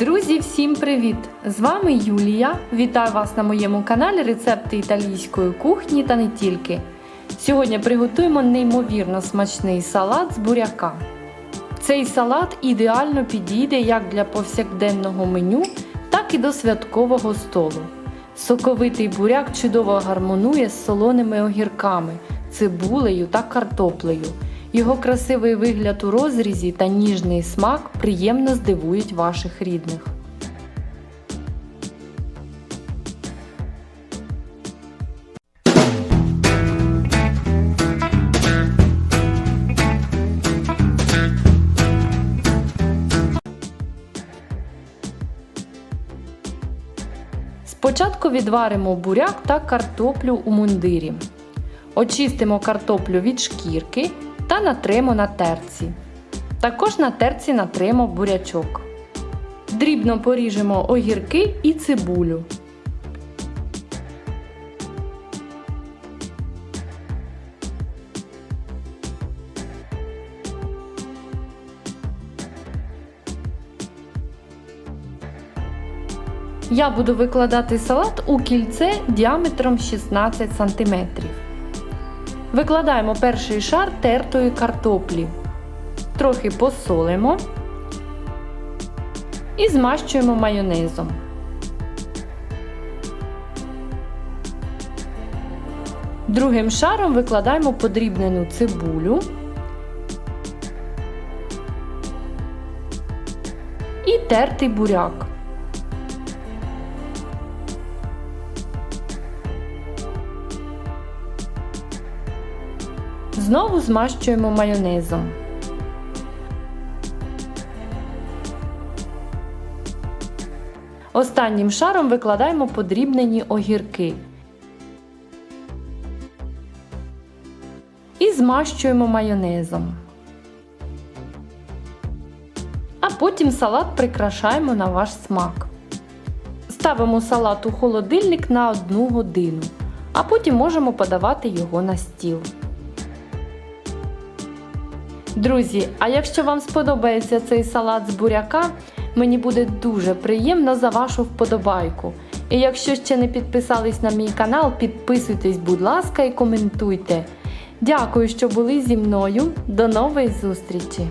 Друзі, всім привіт! З вами Юлія. Вітаю вас на моєму каналі Рецепти італійської кухні та не тільки. Сьогодні приготуємо неймовірно смачний салат з буряка. Цей салат ідеально підійде як для повсякденного меню, так і до святкового столу. Соковитий буряк чудово гармонує з солоними огірками, цибулею та картоплею. Його красивий вигляд у розрізі та ніжний смак приємно здивують ваших рідних. Спочатку відваримо буряк та картоплю у мундирі. Очистимо картоплю від шкірки та натримо на терці. Також на терці натримо бурячок. Дрібно поріжемо огірки і цибулю. Я буду викладати салат у кільце діаметром 16 см. Викладаємо перший шар тертої картоплі. Трохи посолимо і змащуємо майонезом. Другим шаром викладаємо подрібнену цибулю і тертий буряк. Знову змащуємо майонезом. Останнім шаром викладаємо подрібнені огірки. І змащуємо майонезом. А потім салат прикрашаємо на ваш смак. Ставимо салат у холодильник на 1 годину, а потім можемо подавати його на стіл. Друзі, а якщо вам сподобається цей салат з буряка, мені буде дуже приємно за вашу вподобайку. І якщо ще не підписались на мій канал, підписуйтесь, будь ласка, і коментуйте. Дякую, що були зі мною. До нової зустрічі!